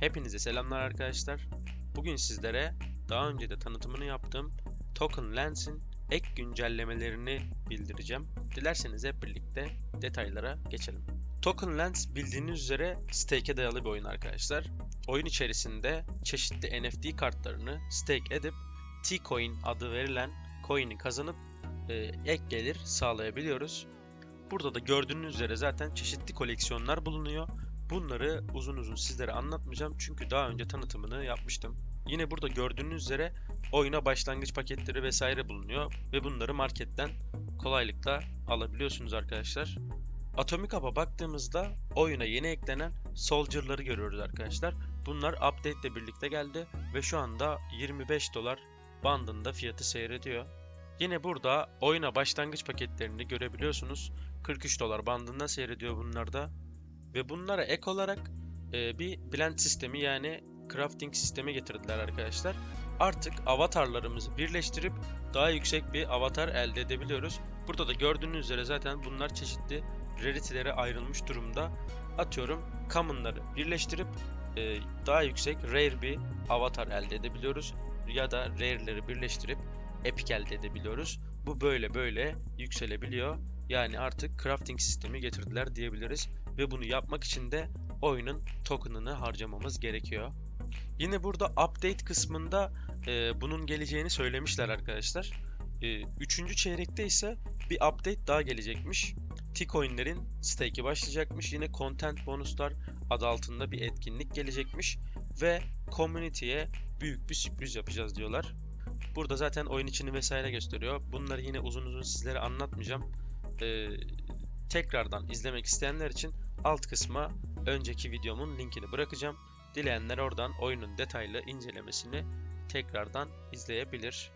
Hepinize selamlar arkadaşlar. Bugün sizlere daha önce de tanıtımını yaptığım Token Lens'in ek güncellemelerini bildireceğim. Dilerseniz hep birlikte detaylara geçelim. Token Lens bildiğiniz üzere stake'e dayalı bir oyun arkadaşlar. Oyun içerisinde çeşitli NFT kartlarını stake edip T-Coin adı verilen coin'i kazanıp e, ek gelir sağlayabiliyoruz. Burada da gördüğünüz üzere zaten çeşitli koleksiyonlar bulunuyor. Bunları uzun uzun sizlere anlatmayacağım çünkü daha önce tanıtımını yapmıştım. Yine burada gördüğünüz üzere oyuna başlangıç paketleri vesaire bulunuyor ve bunları marketten kolaylıkla alabiliyorsunuz arkadaşlar. Atomic Hub'a baktığımızda oyuna yeni eklenen Soldier'ları görüyoruz arkadaşlar. Bunlar update ile birlikte geldi ve şu anda 25 dolar bandında fiyatı seyrediyor. Yine burada oyuna başlangıç paketlerini görebiliyorsunuz. 43 dolar bandında seyrediyor bunlar da. Ve bunlara ek olarak e, bir blend sistemi yani crafting sistemi getirdiler arkadaşlar. Artık avatarlarımızı birleştirip daha yüksek bir avatar elde edebiliyoruz. Burada da gördüğünüz üzere zaten bunlar çeşitli rarity'lere ayrılmış durumda. Atıyorum common'ları birleştirip e, daha yüksek rare bir avatar elde edebiliyoruz. Ya da rare'leri birleştirip epic elde edebiliyoruz. Bu böyle böyle yükselebiliyor. Yani artık crafting sistemi getirdiler diyebiliriz ve bunu yapmak için de oyunun token'ını harcamamız gerekiyor. Yine burada update kısmında e, bunun geleceğini söylemişler arkadaşlar. E, üçüncü çeyrekte ise bir update daha gelecekmiş. T-Coin'lerin stake'i başlayacakmış. Yine content bonuslar adı altında bir etkinlik gelecekmiş. Ve community'ye büyük bir sürpriz yapacağız diyorlar. Burada zaten oyun içini vesaire gösteriyor. Bunları yine uzun uzun sizlere anlatmayacağım. Ee, tekrardan izlemek isteyenler için alt kısma önceki videomun linkini bırakacağım. Dileyenler oradan oyunun detaylı incelemesini tekrardan izleyebilir.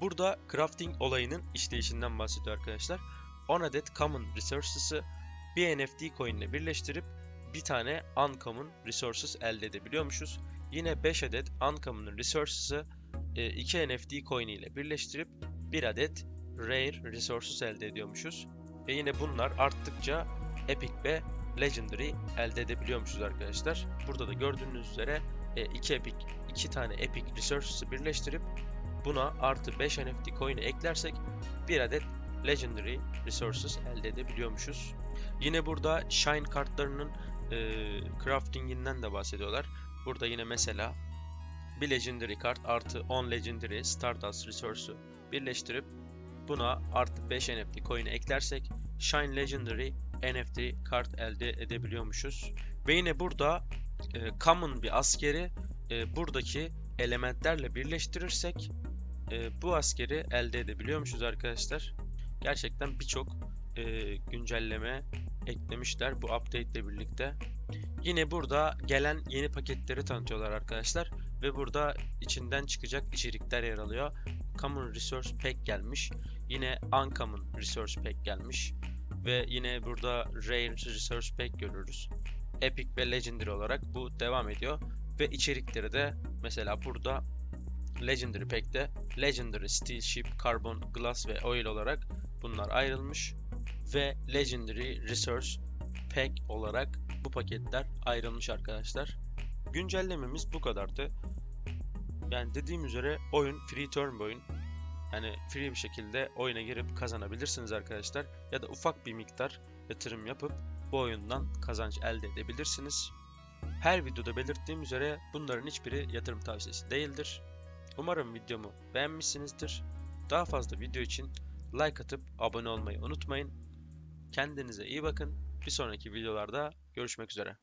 Burada crafting olayının işleyişinden bahsediyor arkadaşlar. 10 adet common resources'ı bir NFT coin ile birleştirip bir tane uncommon resources elde edebiliyormuşuz. Yine 5 adet uncommon resources'ı 2 NFT coin ile birleştirip bir adet rare resources elde ediyormuşuz. Ve yine bunlar arttıkça epic ve legendary elde edebiliyormuşuz arkadaşlar. Burada da gördüğünüz üzere 2 epic 2 tane epic resources'ı birleştirip buna artı 5 NFT coin'i eklersek bir adet legendary resources elde edebiliyormuşuz. Yine burada shine kartlarının e, craftinginden de bahsediyorlar. Burada yine mesela bir legendary kart artı 10 legendary stardust resource'u birleştirip buna artı 5 NFT coin'i eklersek Shine Legendary NFT kart elde edebiliyormuşuz. Ve yine burada e, common bir askeri e, buradaki elementlerle birleştirirsek e, bu askeri elde edebiliyormuşuz arkadaşlar. Gerçekten birçok e, güncelleme eklemişler bu update ile birlikte. Yine burada gelen yeni paketleri tanıtıyorlar arkadaşlar ve burada içinden çıkacak içerikler yer alıyor. Common Resource Pack gelmiş. Yine Uncommon Resource Pack gelmiş. Ve yine burada Rare Resource Pack görürüz. Epic ve Legendary olarak bu devam ediyor. Ve içerikleri de mesela burada Legendary Pack'te Legendary Steel Ship, Carbon, Glass ve Oil olarak bunlar ayrılmış. Ve Legendary Resource Pack olarak bu paketler ayrılmış arkadaşlar. Güncellememiz bu kadardı. Yani dediğim üzere oyun free turn bir oyun. Yani free bir şekilde oyuna girip kazanabilirsiniz arkadaşlar. Ya da ufak bir miktar yatırım yapıp bu oyundan kazanç elde edebilirsiniz. Her videoda belirttiğim üzere bunların hiçbiri yatırım tavsiyesi değildir. Umarım videomu beğenmişsinizdir. Daha fazla video için like atıp abone olmayı unutmayın. Kendinize iyi bakın. Bir sonraki videolarda görüşmek üzere.